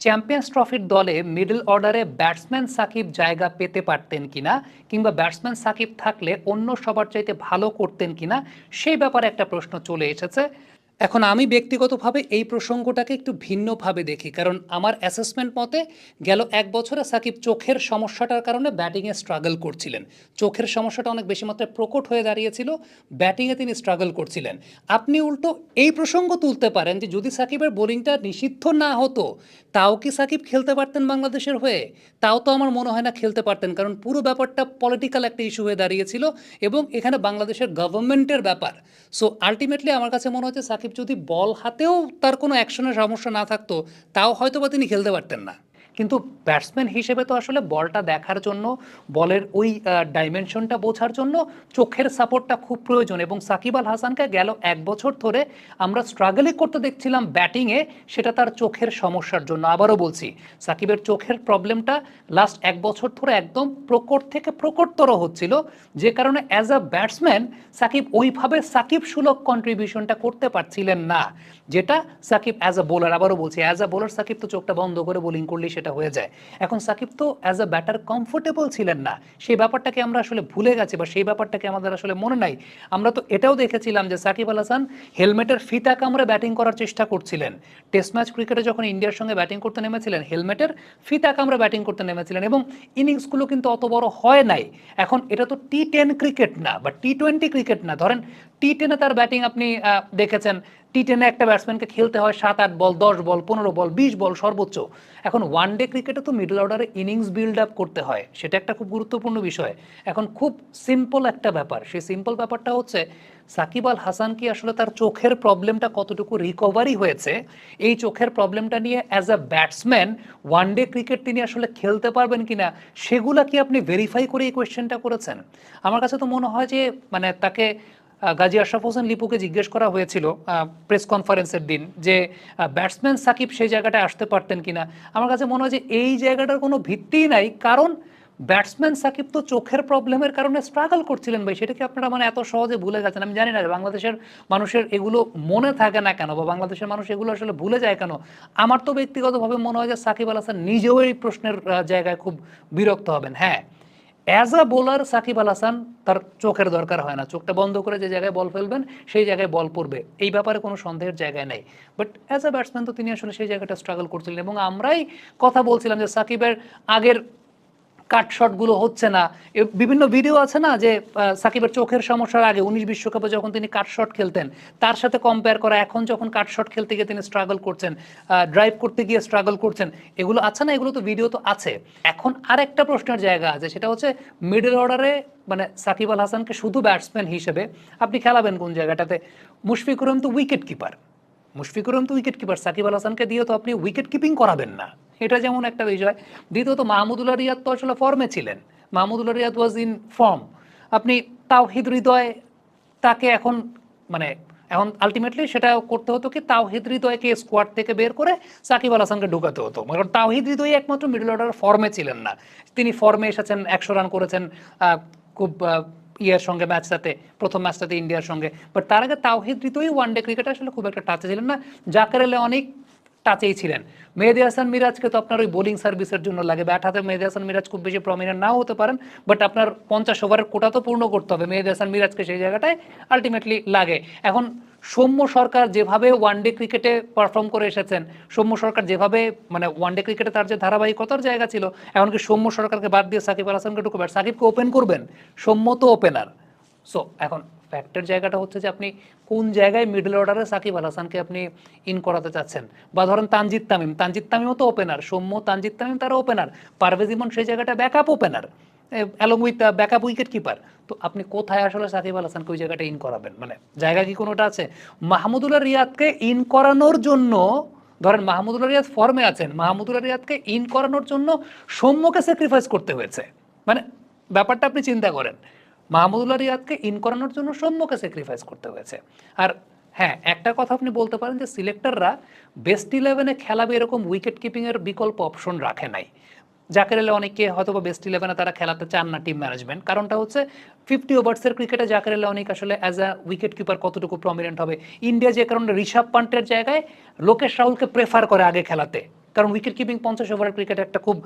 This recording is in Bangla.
চ্যাম্পিয়ন্স ট্রফির দলে মিডল অর্ডারে ব্যাটসম্যান সাকিব জায়গা পেতে পারতেন কিনা কিংবা ব্যাটসম্যান সাকিব থাকলে অন্য সবার চাইতে ভালো করতেন কিনা সেই ব্যাপারে একটা প্রশ্ন চলে এসেছে। এখন আমি ব্যক্তিগতভাবে এই প্রসঙ্গটাকে একটু ভিন্নভাবে দেখি, কারণ আমার অ্যাসেসমেন্ট মতে গেল এক বছরে সাকিব চোখের সমস্যাটার কারণে ব্যাটিংয়ে স্ট্রাগল করছিলেন। চোখের সমস্যাটা অনেক বেশি মাত্রায় প্রকট হয়ে দাঁড়িয়েছিল ব্যাটিংয়ে তিনি স্ট্রাগল করছিলেন। আপনি উল্টো এই প্রসঙ্গ তুলতে পারেন যে যদি সাকিবের বোলিংটা নিষিদ্ধ না হতো, তাও কি সাকিব খেলতে পারতেন বাংলাদেশের হয়ে? তাও তো আমার মনে হয় না খেলতে পারতেন, কারণ পুরো ব্যাপারটা পলিটিক্যাল একটা ইস্যু হয়ে দাঁড়িয়েছিল এবং এখানে বাংলাদেশের গভর্নমেন্টের ব্যাপার। সো আলটিমেটলি আমার কাছে মনে হচ্ছে সাকিব যদি বল হাতেও তার কোনো অ্যাকশনের সমস্যা না থাকতো, তাও হয়তো বা তিনি খেলতে পারতেন না। কিন্তু ব্যাটসম্যান হিসেবে তো আসলে বলটা দেখার জন্য, বলের ওই ডাইমেনশনটা বোঝার জন্য চোখের সাপোর্টটা খুব প্রয়োজন এবং সাকিব আল হাসানকে গেল এক বছর ধরে আমরা স্ট্রাগলই করতে দেখছিলাম ব্যাটিংয়ে সেটা তার চোখের সমস্যার জন্য। আবারও বলছি, সাকিবের চোখের প্রবলেমটা লাস্ট এক বছর ধরে একদম প্রকট থেকে প্রকটতর হচ্ছিল। যে কারণে অ্যাজ আ ব্যাটসম্যান সাকিব ওইভাবে সাকিব সুলভ কন্ট্রিবিউশনটা করতে পারছিলেন না, যেটা সাকিব অ্যাজ আ বোলার আবারও বলছি অ্যাজ আ বোলার সাকিব তো চোখটা বন্ধ করে বোলিং করলেই সেটা হয়ে যায়। এখন সাকিব তো অ্যাজ আ ব্যাটার কমফোর্টেবল ছিলেন না। সেই ব্যাপারটাকে আমরা আসলে ভুলে গেছি বা সেই ব্যাপারটাকে আমাদের আসলে মনে নাই। আমরা তো এটাও দেখেছিলাম যে সাকিব আল হাসান হেলমেটের ফিতা কামড়ে ব্যাটিং করার চেষ্টা করছিলেন। টেস্ট ম্যাচ ক্রিকেটে যখন ইন্ডিয়ার সঙ্গে ব্যাটিং করতে নেমেছিলেন, হেলমেটের ফিতা কামড়ে ব্যাটিং করতে নেমেছিলেন এবং ইনিংসগুলো কিন্তু অত বড় হয় নাই। এখন এটা তো টি টেন ক্রিকেট না বা টি টোয়েন্টি ক্রিকেট না। ধরেন টি টেনে তার ব্যাটিং আপনি দেখেছেন। টি টেনে একটা ব্যাটসম্যানকে খেলতে হয় সাত আট বল, দশ বল, পনেরো বল, বিশ বল, সর্বোচ্চ। এখন ওয়ান ডে ক্রিকেটে তো মিডল অর্ডারে ইনিংস বিল্ড আপ করতে হয়। সেটা একটা খুব গুরুত্বপূর্ণ বিষয়। এখন খুব সিম্পল একটা ব্যাপার। সেই সিম্পল ব্যাপারটা হচ্ছে, সাকিব আল হাসান কি আসলে তার চোখের প্রবলেমটা কতটুকু রিকভারি হয়েছে? এই চোখের প্রবলেমটা নিয়ে as a batsman one day cricket তিনি আসলে খেলতে পারবেন কিনা, সেগুলা কি আপনি ভেরিফাই করে এই কোয়েশ্চেনটা করেছেন? আমার কাছে তো মনে হয় যে মানে তাকে গাজী আশরাফ হোসেন লিপুকে জিজ্ঞেস করা হয়েছিল প্রেস কনফারেন্সের দিন, যে ব্যাটসম্যান সাকিব সেই জায়গাটায় আসতে পারতেন কিনা। আমার কাছে মনে হয় যে এই জায়গাটার কোনো ভিত্তিই নাই, কারণ ব্যাটসম্যান সাকিব তো চোখের প্রবলেমের কারণে স্ট্রাগল করছিলেন ভাই, সেটা কি আপনারা মানে এত সহজে ভুলে গেছেন আমি জানি না যে বাংলাদেশের মানুষের এগুলো মনে থাকে না কেন, বা বাংলাদেশের মানুষ এগুলো আসলে ভুলে যায় কেন? আমার তো ব্যক্তিগতভাবে মনে হয় যে সাকিব আল হাসান নিজেও এই প্রশ্নের জায়গায় খুব বিরক্ত হবেন। হ্যাঁ as a bowler Shakib Al Hasan তার চোখের দরকার হয় না। চোখটা বন্ধ করে যে জায়গায় বল ফেলবেন, সেই জায়গায় বল পড়বে। এই ব্যাপারে কোনো সন্দেহের জায়গায় নেই। বাট অ্যাজ আ ব্যাটসম্যান তো তিনি আসলে সেই জায়গাটা স্ট্রাগল করছিলেন। এবং আমরাই কথা বলছিলাম যে সাকিবের আগের কাট শটগুলো হচ্ছে না। বিভিন্ন ভিডিও আছে না যে সাকিবের চোখের সমস্যার আগে উনিশ বিশ্বকাপে যখন তিনি কাট শট খেলতেন, তার সাথে কম্পেয়ার করা, এখন যখন কাট শট খেলতে গিয়ে তিনি স্ট্রাগল করছেন ড্রাইভ করতে গিয়ে স্ট্রাগল করছেন, এগুলো আছে না? এগুলো তো ভিডিও তো আছে। এখন আরেকটা প্রশ্নের জায়গা আছে, সেটা হচ্ছে মিডল অর্ডারে মানে সাকিব আল হাসানকে শুধু ব্যাটসম্যান হিসেবে আপনি খেলাবেন কোন জায়গাটাতে? মুশফিকুর রহিম তো উইকেট কিপার মুশফিকুর রহিম তো উইকেট কিপার সাকিব আল হাসানকে দিয়ে তো আপনি উইকেট কিপিং করাবেন না। এটা যেমন একটা বিষয়। দ্বিতীয়ত মাহমুদুল্লাহ রিয়াদ তো আসলে ফর্মে ছিলেন। Mahmudullah Riyad was in form আপনি তাওহিদ হৃদয় তাকে এখন মানে এখন আলটিমেটলি সেটা করতে হতো কি তাওহিদ হৃদয়কে স্কোয়াড থেকে বের করে সাকিব আল হাসানকে ঢুকাতে হতো। কারণ তাওহিদ হৃদয় একমাত্র মিডল অর্ডার ফর্মে ছিলেন না। তিনি ফর্মে এসেছেন, একশো রান করেছেন খুব ইয়ের সঙ্গে ম্যাচটাতে প্রথম ম্যাচটাতে ইন্ডিয়ার সঙ্গে। বাট তার আগে তাওহিদ হৃদয়ই ওয়ান ডে ক্রিকেট আসলে খুব একটা টাচে ছিলেন না। জাকের অনেক টাচেই ছিলেন। মেহেদি হাসান মিরাজকে তো আপনার ওই বোলিং সার্ভিসের জন্য লাগে। ব্যাট হাতে মেহেদি হাসান মিরাজ খুব বেশি প্রমিনেন্ট নাও হতে পারেন বাট আপনার পঞ্চাশ ওভারের কোটা তো পূর্ণ করতে হবে। মেহেদি হাসান মিরাজকে সেই জায়গাটায় আলটিমেটলি লাগে। এখন সৌম্য সরকার যেভাবে ওয়ানডে ক্রিকেটে পারফর্ম করে এসেছেন, সৌম্য সরকার যেভাবে মানে ওয়ানডে ক্রিকেটে তার যে ধারাবাহিকতার জায়গা ছিল, এমনকি সৌম্য সরকারকে বাদ দিয়ে সাকিব আল হাসানকে ঢুকবে। সাকিবকে ওপেন করবেন, সৌম্য তো ওপেনার সো এখন ফ্যাক্টের জায়গাটা হচ্ছে যে আপনি কোন জায়গায় মিডল অর্ডারে সাকিব আল হাসানকে আপনি ইন করাতে চাচ্ছেন? বা ধরেন তানজিদ তামিম, তানজিদ তামিমও তো ওপেনার সৌম্য, তানজিদ তামিম তারা ওপেনার পারভেজ ইমন সেই জায়গাটা backup opener along with backup wicket keeper তো আপনি কোথায় আসলে সাকিব আল হাসানকে ওই জায়গাটা ইন করাবেন? মানে জায়গা কি কোনোটা আছে? মাহমুদুল্লাহ রিয়াদকে ইন করানোর জন্য, ধরেন মাহমুদুল্লাহ রিয়াদ ফর্মে আছেন, মাহমুদুল্লাহ রিয়াদকে ইন করানোর জন্য সৌম্যকে স্যাক্রিফাইস করতে হয়েছে। মানে ব্যাপারটা আপনি চিন্তা করেন। মাহমুদুল্লাহ রিয়াদকে ইন করানোর জন্য সৌম্যকে স্যাক্রিফাইস করতে হয়েছে। আর হ্যাঁ একটা কথা আপনি বলতে পারেন যে সিলেক্টররা বেস্ট ইলেভেনে খেলাবে এরকম উইকেট কিপিংয়ের বিকল্প অপশন রাখে নাই। জাকের আলী অনেকে হয়তো বা বেস্ট ইলেভেনে তারা খেলাতে চান না টিম ম্যানেজমেন্ট কারণটা হচ্ছে ফিফটি ওভার্সের ক্রিকেটে জাকের আলী অনেক আসলে অ্যাজ আ উইকেট কিপার কতটুকু প্রমিনেন্ট হবে। ইন্ডিয়া যে কারণে ঋষভ পান্টের জায়গায় লোকেশ রাহুলকে প্রেফার করে আগে খেলাতে। কারণ উইকেট কিপিং পঞ্চাশ ওভারের ক্রিকেট একটা খুব